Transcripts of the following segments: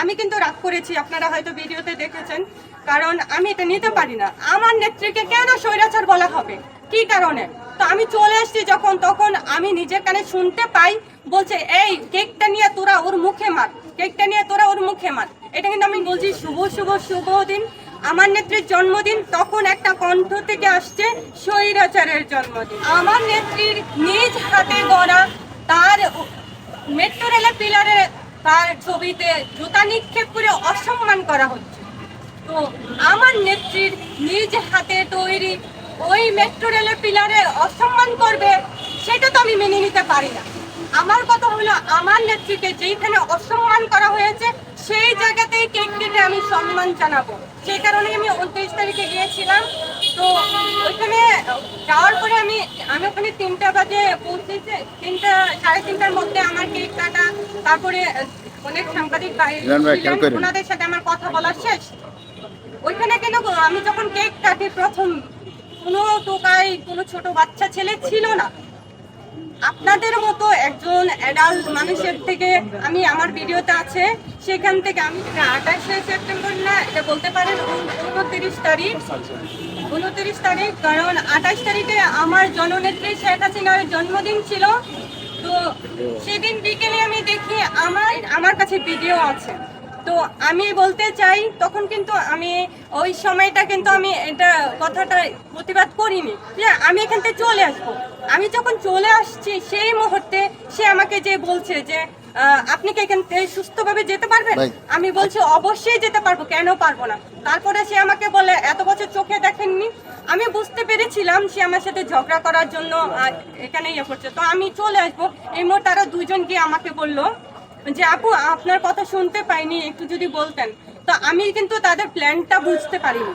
আমি কিন্তু রাগ করেছি, আপনারা হয়তো ভিডিওতে দেখেছেন। কারণ আমি এটা নিতে পারি না। আমার নেত্রীকে কেন স্বৈরাচার বলা হবে? কি কারণে? তো আমি চলে আসছি যখন, তখন আমি নিজের কানে শুনতে পাই, বলছে, এই কেকটা নিয়ে তোরা ওর মুখে মার, কেকটা নিয়ে তোরা ওর মুখে মার। এটা কিন্তু আমি বলছি, শুভ শুভ শুভ দিন। আমার নেত্রীর জন্মদিন তখন একটা কণ্ঠ থেকে আসছে, স্বৈরাচারের জন্মদিন। আমার নেত্রীর নিজ হাতে গড়া তার মেট্রো রেলের পিলারে তার ছবিতে জুতা নিক্ষেপ করে অসম্মান করা হচ্ছে। তো আমার নেত্রীর নিজ হাতে তৈরি ওই মেট্রো রেলের পিলারে অসম্মান করবে, সেটা তো আমি মেনে নিতে পারি না। আমার কথা হলো, আমার নেত্রীকে যেইখানে অসম্মান করা হয়েছে, সেই জায়গাতেই কেক কেটে আমি সম্মান জানাব। সেই কারণে আমি উনত্রিশ তারিখে গিয়েছিলাম। তো ওইখানে যাওয়ার পরে আমি আমি ওখানে তিনটা বাজে পৌঁছেছে তিনটা সাড়ে তিনটার মধ্যে আমার কেক কাটা তারপরে অনেক সাংবাদিক। ওনাদের সাথে আমার কথা বলা শেষ। ওইখানে কেন আমি যখন কেক কাটি প্রথম কোনো টোকাই কোনো ছোট বাচ্চা ছেলে ছিল না। আপনাদের মতো একজন অ্যাডাল্ট মানুষের থেকে আমি আমার ভিডিওতে আছে সেখান থেকে আমি আঠাশে সেপ্টেম্বর না এটা বলতে পারেন উনত্রিশ তারিখ। উনত্রিশ তারিখ কারণ আঠাশ তারিখে আমার জননেত্রী শেখ হাসিনার জন্মদিন ছিল। তো সেদিন বিকেলে আমি দেখি আমার আমার কাছে ভিডিও আছে। তো আমি বলতে চাই তখন কিন্তু আমি ওই সময়টা কিন্তু আমি এটা কথাটা প্রতিবাদ করিনি যে আমি এখান থেকে চলে আসব। আমি যখন চলে আসছি সেই মুহূর্তে সে আমাকে যে বলছে যে আপনি কি এখান থেকে সুস্থভাবে যেতে পারবেন? আমি বলছি অবশ্যই যেতে পারব কেন পারব না? তারপরে সে আমাকে বলে এত বছর চোখে দেখেননি আমি বুঝতে পেরেছিলাম সে আমার সাথে ঝগড়া করার জন্য এখানে ইয়ে করছে। তো আমি চলে আসব। এই মোট তারা দুজন গিয়ে আমাকে বলল যে, আপু, আপনার কথা শুনতে পাইনি, একটু যদি বলতেন। তো আমি কিন্তু তাদের প্ল্যানটা বুঝতে পারিনি।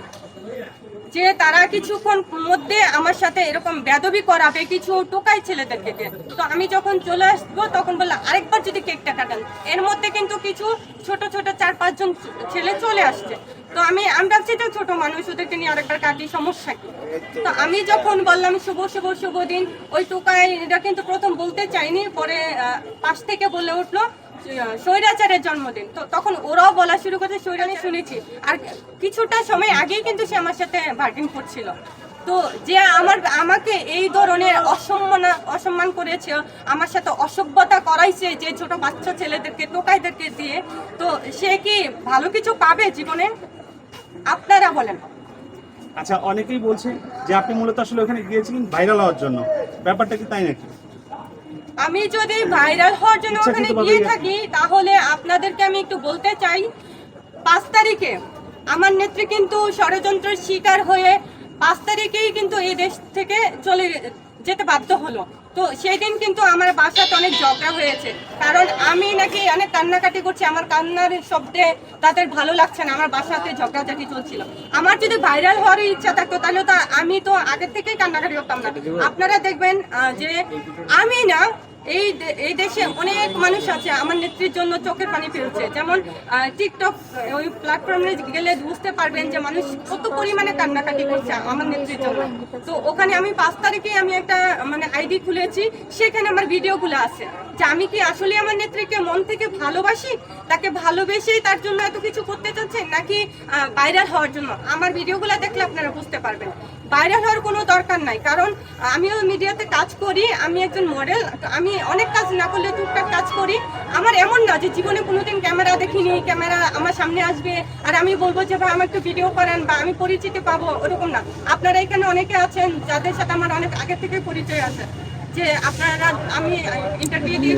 যে তারা কিছুক্ষণ মধ্যে আমার সাথে এরকম বেদবি করাবে, কিছু টোকাই ছেলেদেরকে তো আমি যখন চলে আসব, তখন বললাম আরেকবার যদি কেকটা কাটান। এর মধ্যে কিন্তু কিছু ছোট ছোট চার পাঁচজন ছেলে চলে আসছে। তো আমি আমি ভাবছি যে ছোট মানুষ, ওদেরকে নিয়ে আরেকবার কাটি, সমস্যা কি? তো আমি যখন বললাম, শুভ শুভ শুভ দিন। ওই টোকাই এটা কিন্তু প্রথম বলতে চাইনি পরে পাশ থেকে বলে উঠল স্বৈরাচারের জন্মদিন। তো তখন ওরাও বলা শুরু করছে, স্বৈরা শুনেছি। আর কিছুটা সময় আগেই কিন্তু সে আমার সাথে বার্গেন করছিল। তো যে আমার, আমাকে এই ধরনের অসম্মান অসম্মান করেছে, আমার সাথে অসভ্যতা করাইছে যে ছোট বাচ্চা ছেলেদেরকে, টোকাইদেরকে দিয়ে, তো সে কি ভালো কিছু পাবে জীবনে? আপনারা বলেন। আচ্ছা অনেকেই বলছে যে আপনি মূলত আসলে ওখানে গিয়েছিলেন ভাইরাল হওয়ার জন্য। ব্যাপারটা কি তাই নাকি? আমি যদি ভাইরাল হওয়ার জন্য ওখানে গিয়ে থাকি তাহলে আপনাদেরকে আমি একটু বলতে চাই পাঁচ তারিখে আমার নেত্রী কিন্তু ষড়যন্ত্রের শিকার হয়ে পাঁচ তারিখেই কিন্তু এই দেশ থেকে চলে যেতে বাধ্য হলো। তো সেই দিন কিন্তু আমার বাসাতে অনেক ঝগড়া হয়েছে। কারণ আমি নাকি অনেক কান্নাকাটি করছি আমার কান্নার শব্দে তাদের ভালো লাগছে না আমার বাসাতে ঝগড়াঝাটি চলছিল। আমার যদি ভাইরাল হওয়ার ইচ্ছা থাকতো তাহলে তো আমি তো আগের থেকেই কান্নাকাটি করতাম না। আপনারা দেখবেন যে আমি না এই এই দেশে অনেক মানুষ আছে, আমার নেত্রীর জন্য চোখের পানি ফেলছে। যেমন টিকটক ওই প্ল্যাটফর্মে গেলে বুঝতে পারবেন যে মানুষ কত পরিমাণে কান্নাকাটি করছে আমার নেত্রীর জন্য। তো ওখানে আমি পাঁচ তারিখে আমি একটা মানে আইডি খুলেছি, সেখানে আমার ভিডিওগুলো আছে। যে আমি কি আসলে আমার নেত্রীকে মন থেকে ভালোবাসি? তাকে ভালোবেসেই তার জন্য এত কিছু করতে চাচ্ছেন নাকি ভাইরাল হওয়ার জন্য? আমার ভিডিওগুলো দেখলে আপনারা বুঝতে পারবেন। ভাইরাল হওয়ার কোনো দরকার নাই। কারণ, আমিও মিডিয়াতে কাজ করি, আমি একজন মডেল আমি অনেক কাজ না করলে টুকটাক কাজ করি। আমার এমন না যে জীবনে কোনোদিন ক্যামেরা দেখিনি, ক্যামেরা আমার সামনে আসবে, আর আমি বলব যে, ভাই আমার একটু ভিডিও করেন বা আমি পরিচিতি পাবো। ওরকম না। আপনারা এখানে অনেকে আছেন যাদের সাথে আমার অনেক আগে থেকে পরিচয় আছে, যে আপনারা আমি ইন্টারভিউ দিয়ে